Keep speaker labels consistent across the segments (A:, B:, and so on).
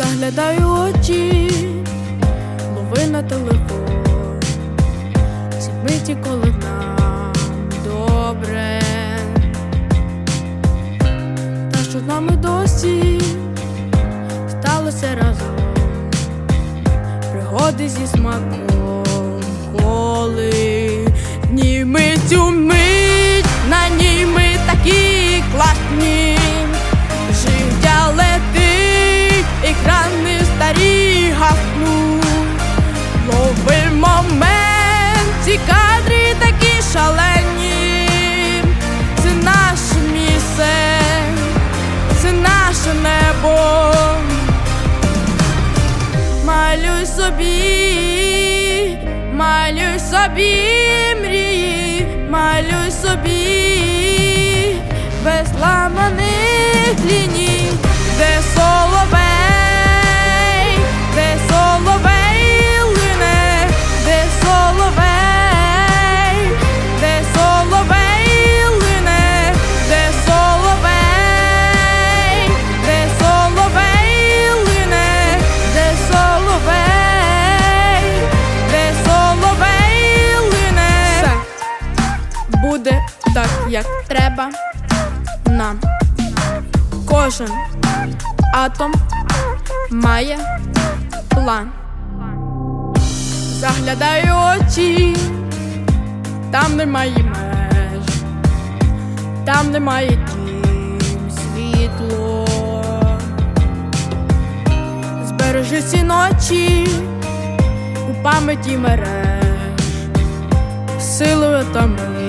A: заглядаю очі, лови на телефон, ці миті, коли нам добре, та що з нами досі сталося разом, пригоди зі смаком коли, німи цю ми. малюй собі, малюй собі мрії, малюй собі без ламаних ліній, де так, як треба нам. Кожен атом має план. Заглядаю очі, там немає меж, там немає тім світло. Збережи ці ночі у пам'яті мереж, силою та мир.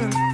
A: pleasure.